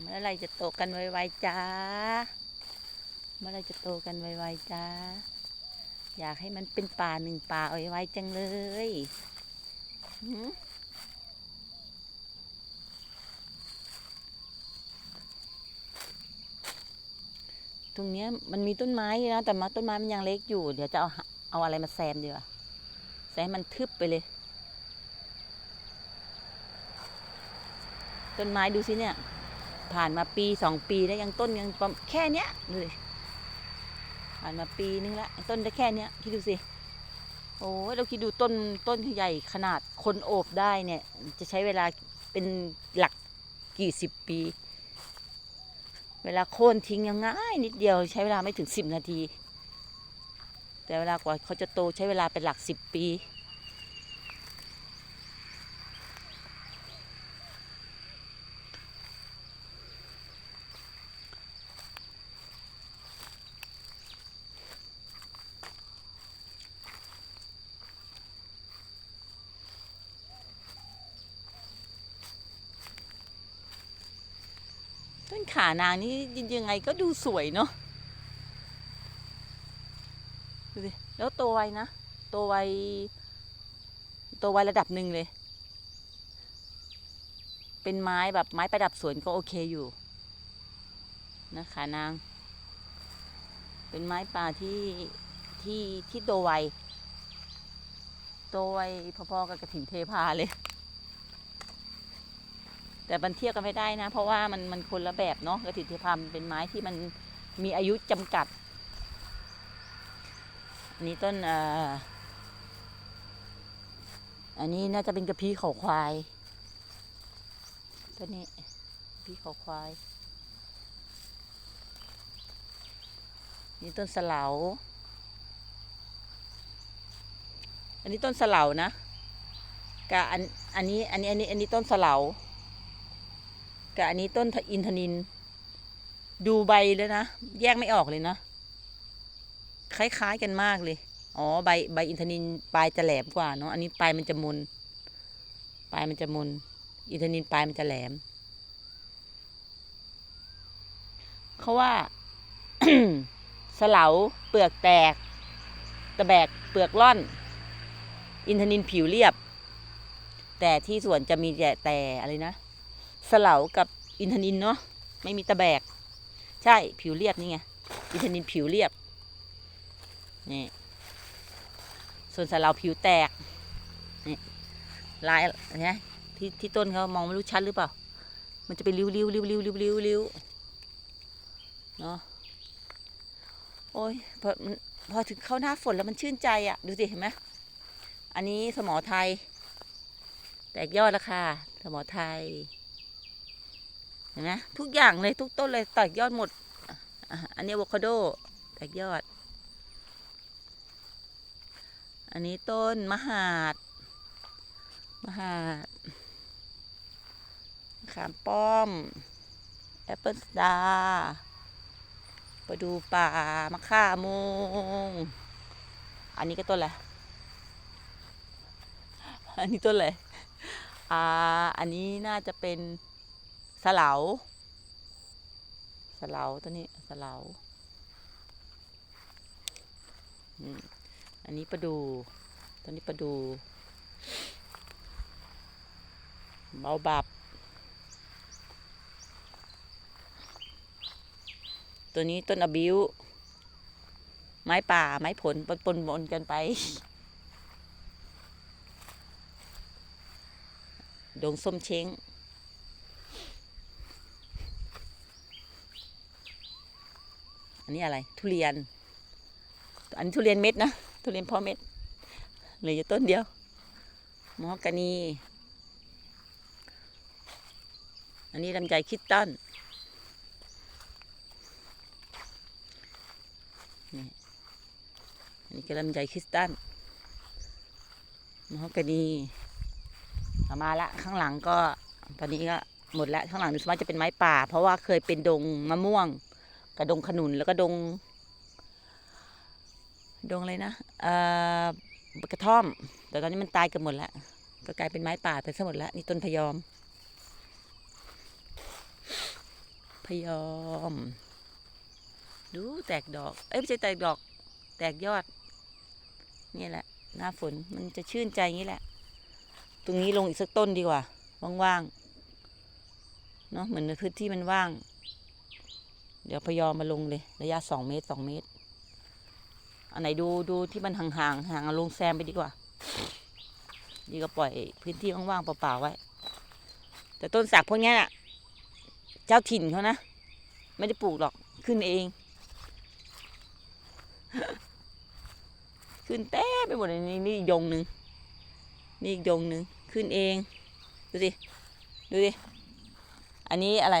เมื่อไรจะโตกันไวๆจ้า เมื่อไรจะโตกันไวๆจ้า อยากให้มันเป็นป่าหนึ่งป่าอาไว้จังเลยตรงเนี้ยมันมีต้นไม้นะแต่มาต้นไม้มันยังเล็กอยู่ เดี๋ยวจะเอาเอาอะไรมาแซมดีกว่าแซมมันทึบไปเลย ต้นไม้ดูสิเนี่ย ผ่านมาปีสองปีแล้วยังต้นยังแค่เนี้ยดูดิผ่านมาปีนึงแล้วต้นได้แค่เนี้ยคิดดูสิโอ้เราคิดดูต้นต้นใหญ่ขนาดคนโอบได้เนี่ย จะใช้เวลาเป็นหลักกี่สิบปี เวลาโค่นทิ้งยังง่ายนิดเดียวใช้เวลาไม่ถึงสิบนาที แต่เวลากว่าเขาจะโตใช้เวลาเป็นหลักสิบปี ต้นขานางนี่ยังไงก็ดูสวยเนาะดูสิแล้วโตไวนะโตไวโตไวระดับหนึ่งเลย เป็นไม้แบบไม้ประดับสวนก็โอเคอยู่นะขานาง เป็นไม้ป่าที่ที่ที่โตไวโตไวพอๆกับกระถิ่นเทพาเลย แต่มันเทียบกันไม่ได้นะ เพราะว่ามันมันคนละแบบเนาะกระถิ่นเทพามเป็นไม้ที่มันมีอายุจำกัดอันนี้ต้นอ่ออันนี้น่าจะเป็นกระพี้เขาควายต้นนี้กระพี้เขาควาย นี่ต้นสลาอันนี้ต้นสลานะกับอันอันนี้อันนี้อันนี้อันนี้ต้นสลา กับอันนี้ต้นอินทนิน ดูใบเลยนะ แยกไม่ออกเลยนะ คล้ายๆกันมากเลย อ๋อใบใบอินทนินปลายจะแหลมกว่าเนาะ อันนี้ปลายมันจะมน ปลายมันจะมน อินทนินปลายมันจะแหลม เขาว่าสลาเปลือกแตก ตะแบกเปลือกร่อน อินทนินผิวเรียบ แต่ที่สวนจะมีแต่แต่อะไรนะ สลากับอินทนินเนาะไม่มีตะแบก ใช่ผิวเรียบนี่ไงอินทนินผิวเรียบนี่ส่วนสลาผิวแตกนี่ลายนะที่ที่ต้นเขามองไม่รู้ชัดหรือเปล่า มันจะเป็นริ้วริ้วริ้วริ้วริ้วริ้วริ้วเนาะโอ้ยพอพอถึงเข้าหน้าฝนแล้วมันชื่นใจอะ่ะ ดูสิเห็นไหมอันนี้สมอไทย แตกยอดแล้วค่ะสมอไทย ห็นไหมทุกอย่างเลยทุกต้นเลยแตกยอดหมด อันนี้อะโวคาโดแตกยอด อันนี้ต้นมหาด มหาดขามป้อม แอปเปิลสตาร์ไปดูป่ามะข่าโมง อันนี้ก็ต้นอะไร อันนี้ต้นอะไร อ่า อันนี้น่าจะเป็น สลาสลาตัวนี้สลาอืมอันนี้ประดู ตัวนี้ประดู เบาบับ ตัวนี้ต้นอบิว ไม้ป่า ไม้ผลปนปนบนกันไป ดงส้มเช้ง อันนี้อะไร ทุเรียน อันนี้ทุเรียนเม็ดนะทุเรียนพ่อเม็ดเหลืออยู่ต้นเดียวมอฮกกานี อันนี้ลำไยคิดตันนี่อันนี้ก็ลำไยคิสตันมอฮกกานีเอามาละข้างหลังก็ตอนนี้ก็หมดแล้วข้างหลังนี่สวนมาจะเป็นไม้ป่า เพราะว่าเคยเป็นดงมะม่วง กระดงขนุนแล้วก็ดง ดงอะไรนะเอ่อกระท่อม แต่ตอนนี้มันตายกันหมดแล้วก็กลายเป็นไม้ป่าไปซะหมดแล้วนี่ต้นพยอม พยอม ดูแตกดอก เอ้ยไม่ใช่แตกดอก แตกยอด นี่แหละ หน้าฝนมันจะชื่นใจอย่างนี้แหละ ตรงนี้ลงอีกสักต้นดีกว่า ว่างๆเนาะเหมือนพื้นที่มันว่าง เดี๋ยวพยอมมาลงเลย ระยะสองเมตรสองเมตร อันไหนดูดูที่มันห่างห่างเอางลงแซมไปดีกว่านี่ก็ปล่อยพื้นที่ว่างๆเปล่าๆไว้ แต่ต้นสักพวกนี้น่ะ เจ้าถิ่นเขานะ ไม่ได้ปลูกหรอกขึ้นเอง ขึ้นเต้ไปหมดนี่นี่อีกยงหนึ่งนี่อีกยงหนึ่งขึ้นเอง ดูสิ ดูสิ อันนี้อะไร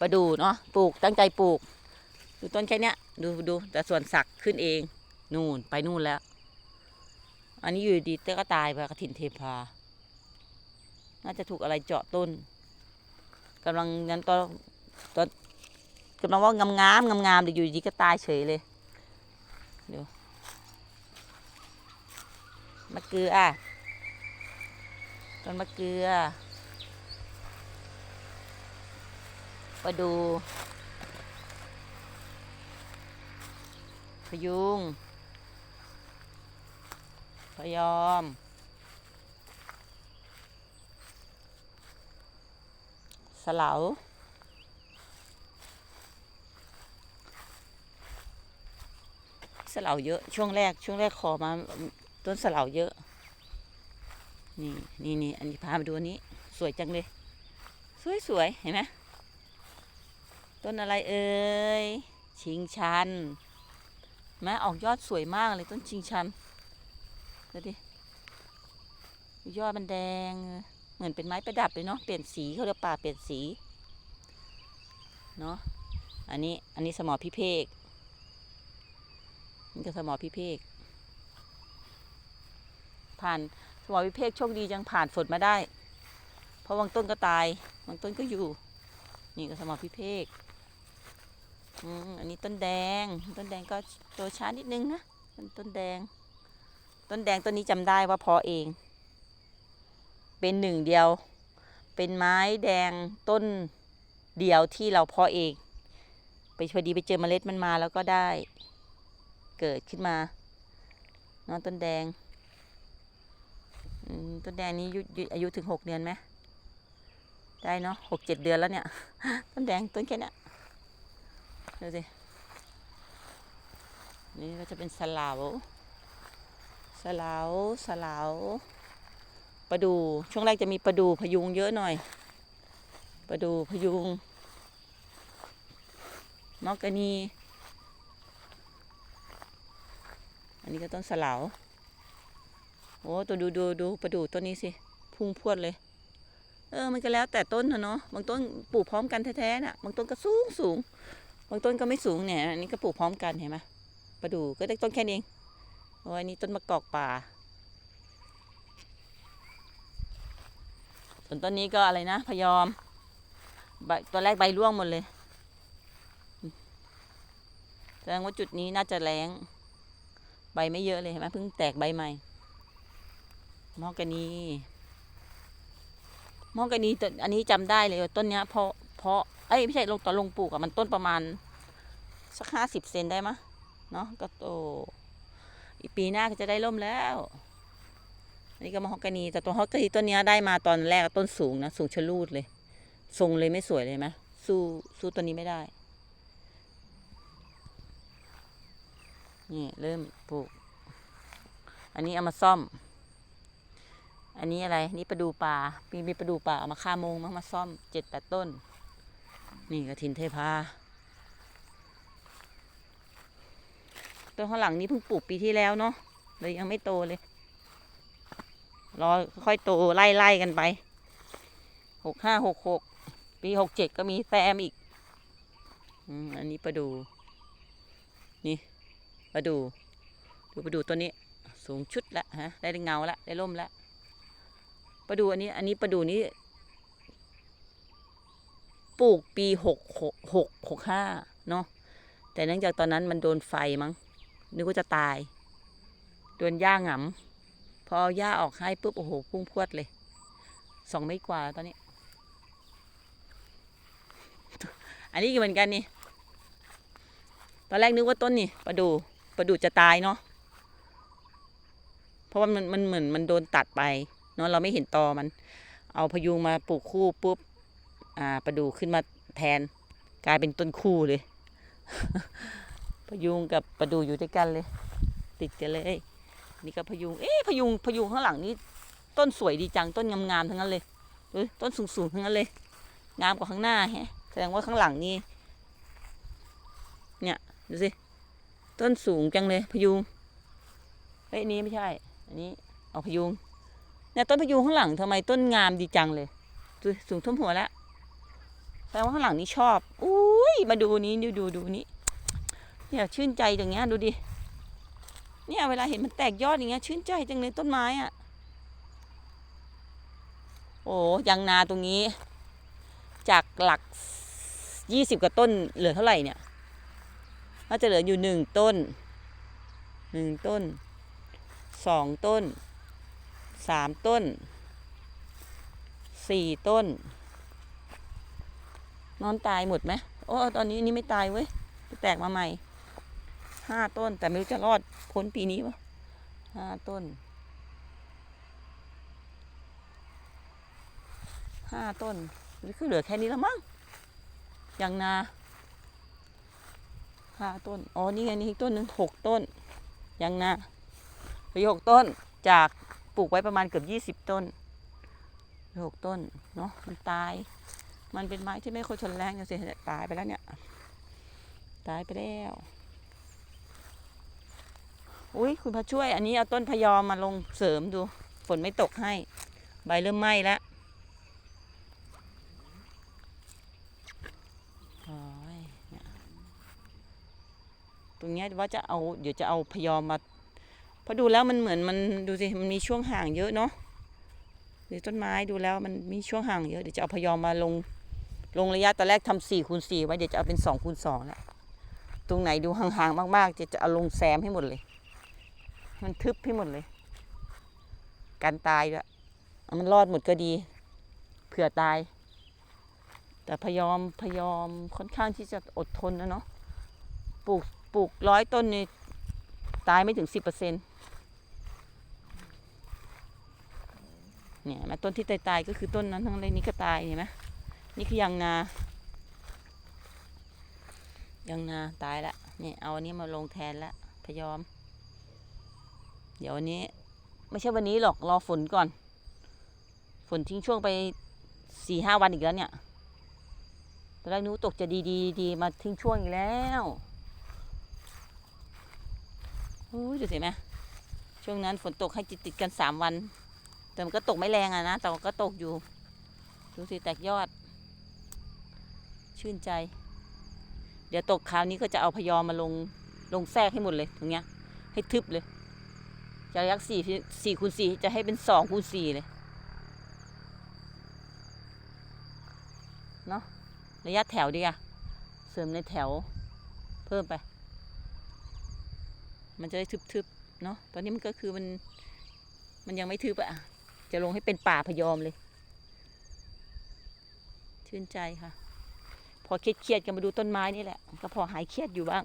ประดูเนาะปลูกตั้งใจปลูก ดูต้นแค่เนี้ย ดูดูแต่ส่วนสักขึ้นเอง นู่นไปนู่นแล้ว อันนี้อยู่ดีเต้ก็ตายไปกระถินเทพา น่าจะถูกอะไรเจาะต้นกำลังนั้นตอนตอนกำลังว่างามงามงามงามอยู่ดีก็ตายเฉยเลยเดี๋ยวมะเกลือต้นมะเกลือ ประดู พยุง พยอมสะเหลาสะเหลาเยอะช่วงแรก ช่วงแรกขอมาต้นสะเหลาเยอะ นี่นี่นี่อันนี้พามาดูอันนี้ สวยจังเลย สวยสวยเห็นไหม ต้นอะไรเอ่ย ชิงชันแม้ออกยอดสวยมากเลยต้นชิงชันดูดิ ยอดมันแดง เหมือนเป็นไม้ประดับเลยเนาะ เปลี่ยนสีเขาเรียกป่าเปลี่ยนสี เนาะ อันนี้ อันนี้สมอพิเภกนี่ก็สมอพิเภกผ่านสมอพิเภกโชคดีจังผ่านฝนมาได้ เพราะบางต้นก็ตาย บางต้นก็อยู่ นี่ก็สมอพิเภก อันนี้ต้นแดง ต้นแดงก็โตช้านิดนึงนะต้นต้นแดง ต้นแดงต้นนี้จำได้ว่าพอเอง เป็นหนึ่งเดียว เป็นไม้แดงต้นเดียวที่เราพาะเอง ไปพอดีไปเจอเมล็ดมันมาแล้วก็ได้ เกิดขึ้นมาเนอนต้นแดงต้นแดงนี้อายุถึงหกเดือนไหมได้เนาะหกเจ็ดเดือนแล้วเนี่ย ต้นแดงต้นแค่นี้ ดูสิ นี่ก็จะเป็นสลาวสลาวสลาวประดู ช่วงแรกจะมีประดูพยุงเยอะหน่อยประดูพยุงมอกกานี อันนี้ก็ต้นสลาวโอ้ตัวดูดูดูประดูต้นนี้สิ พุ่งพวดเลย เออ มันก็แล้วแต่ต้นนะเนาะ บางต้นปลูกพร้อมกันแท้ๆน่ะ บางต้นก็สูงสูง บางต้นก็ไม่สูงเนี่ยอันนี้ก็ปลูกพร้อมกันเห็นไหมประดูก็ได้ต้นแค่นี้เองโอ้ยอันนี้ต้นมะกอกป่าส่วนต้นนี้ก็อะไรนะพยอมใบตัวแรกใบร่วงหมดเลยแสดงว่าจุดนี้น่าจะแรงใบไม่เยอะเลยเห็นไหมเพิ่งแตกใบใหม่มอกกานีมอกกานีต้นอันนี้จำได้เลยต้นเนี้ยเพาะเพาะเอ้ยไม่ใช่ลงตอนลงปลูกอะมันต้นประมาณ สักห้าสิบเซนได้มะเนาะก็โตอีกปีหน้าก็จะได้ร่มแล้วอันนี้ก็มะฮอกกานีแต่ตัวฮอกกานีต้นนี้ได้มาตอนแรกต้นสูงนะสูงชะลูดเลย ทรงเลยไม่สวยเลยไหมสู้สู้ตัวนี้ไม่ได้นี่เริ่มปลูก อันนี้เอามาซ่อม อันนี้อะไร นี่ประดูป่ามีมีประดูป่าเอามาฆ่ามงมามาซ่อมเจ็ดแปดต้น นี่กระถินเทพา ต้นข้างหลังนี้เพิ่งปลูกปีที่แล้วเนาะเลยยังไม่โตเลย รอค่อยโตไล่ไล่กันไปหกห้าหกหกปีหกเจ็ดก็มีแซมอีกอันนี้ประดู นี่ประดู ดูประดูตัวนี้ สูงชุดละฮะ ได้เงาละได้ร่มละประดูอันนี้ อันนี้ประดูนี้ปลูกปีหกหกหกห้าเนาะแต่เนื่องจากตอนนั้นมันโดนไฟมั้ง นึกว่าจะตายโดนหญ้าหงำพอหญ้าออกให้ปุ๊บโอ้โหพุ่งพรวดเลยสองไม่กว่าตอนนี้ อันนี้ก็เหมือนกันนี่ ตอนแรกนึกว่าต้นนี่ประดูประดูจะตายเนาะเพราะว่ามันมันเหมือนมันโดนตัดไปเนาะเราไม่เห็นตอมัน เอาพยุงมาปลูกคู่ปุ๊บอ่าประดูขึ้นมาแทน กลายเป็นต้นคู่เลย พยุงกับประดูอยู่ด้วยกันเลย ติดกันเลย นี่ก็พยุง เอ๊ะพยุงพยุงข้างหลังนี่ต้นสวยดีจังต้นงามๆทั้งนั้นเลยต้นสูงๆทั้งนั้นเลย งามกว่าข้างหน้าแฮะแสดงว่าข้างหลังนี่เนี่ยดูสิต้นสูงจังเลยพยุงเฮ้ยนี้ไม่ใช่ อันนี้เอาพยุงเนี่ยต้นพยุงข้างหลังทำไมต้นงามดีจังเลยดูสิสูงท่วมหัวแล้วแสดงว่าข้างหลังนี้ชอบ อุ้ยมาดูนี้ดูดูดูนี้ เนี่ยชื่นใจอย่างเงี้ยดูดิ เนี่ยเวลาเห็นมันแตกยอดอย่างเงี้ยชื่นใจจังเลยต้นไม้อะโอ้ยางนาตรงนี้ จากหลักยี่สิบกว่าต้นเหลือเท่าไหร่เนี่ยน่าจะเหลืออยู่หนึ่งต้นหนึ่งต้นสองต้นสามต้นสี่ต้น นอนตายหมดไหมโอ้ตอนนี้นี่ไม่ตายเว้ย แตกมาใหม่ ห้าต้น แต่ไม่รู้จะรอดพ้นปีนี้ปะห้าต้นห้าต้นหรือคือเหลือแค่นี้แล้วมั้งยางนาห้าต้นอ๋อนี่ไงนี่อีกต้นหนึ่งหกต้นยางนาเหลือหกต้นจากปลูกไว้ประมาณเกือบยี่สิบ20ต้นเหลือหกต้นเนาะมันตาย มันเป็นไม้ที่ไม่ค่อยทนแรงนะสิตายไปแล้วเนี่ย ตายไปแล้ว อุ้ยคุณพระช่วย อันนี้เอาต้นพยอมมาลงเสริมดู ฝนไม่ตกให้ ใบเริ่มไหม้แล้วตรงนี้ว่าจะเอาเดี๋ยวจะเอาพยอมมาเพราะดูแล้วมันเหมือนมันดูสิมันมีช่วงห่างเยอะเนาะหรือต้นไม้ดูแล้วมันมีช่วงห่างเยอะเดี๋ยวจะเอาพยอมมาลงลงระยะตอนแรกทำสี่คูณสี่ไว้เดี๋ยวจะเอาเป็นสองคูณสองแล้วตรงไหนดูห่างๆมากๆจะจะเอาลงแซมให้หมดเลย มันทึบให้หมดเลย การตายด้วยมันรอดหมดก็ดี เผื่อตาย แต่พยอมพยอมค่อนข้างที่จะอดทนนะเนาะปลูกปลูกร้อยต้นนี่ตายไม่ถึงสิบเปอร์เซ็นต์เนี่ยเห็นไหมต้นที่ตายตายก็คือต้นนั้นทั้งเลยนี่ก็ตายเห็นไหมนี่คือยางนายางนาตายละเนี่ยเอาอันนี้มาลงแทนละพยอม เดี๋ยววันนี้ ไม่ใช่วันนี้หรอกรอฝนก่อน ฝนทิ้งช่วงไปสี่ห้าวันอีกแล้วเนี่ยตอนแรกนึกว่าตกจะดีดีดีมาทิ้งช่วงอีกแล้วโอ้ยดูสิไหมช่วงนั้นฝนตกให้ติดติดกันสามวัน แต่มันก็ตกไม่แรงอะนะ แต่มันก็ตกอยู่ ดูสิแตกยอด ชื่นใจ เดี๋ยวตกคราวนี้ก็จะเอาพยอมมาลงลงแทรกให้หมดเลยตรงเนี้ย ให้ทึบเลย จากยักษ์สี่สี่คูณสี่จะให้เป็นสองคูณสี่เลยเนาะระยะแถวดีอะเสริมในแถวเพิ่มไป มันจะได้ทึบๆเนาะตอนนี้มันก็คือมันมันยังไม่ทึบอะจะลงให้เป็นป่าพยอมเลย ชื่นใจค่ะ พอเครียดๆกันมาดูต้นไม้นี่แหละ ก็พอหายเครียดอยู่บ้าง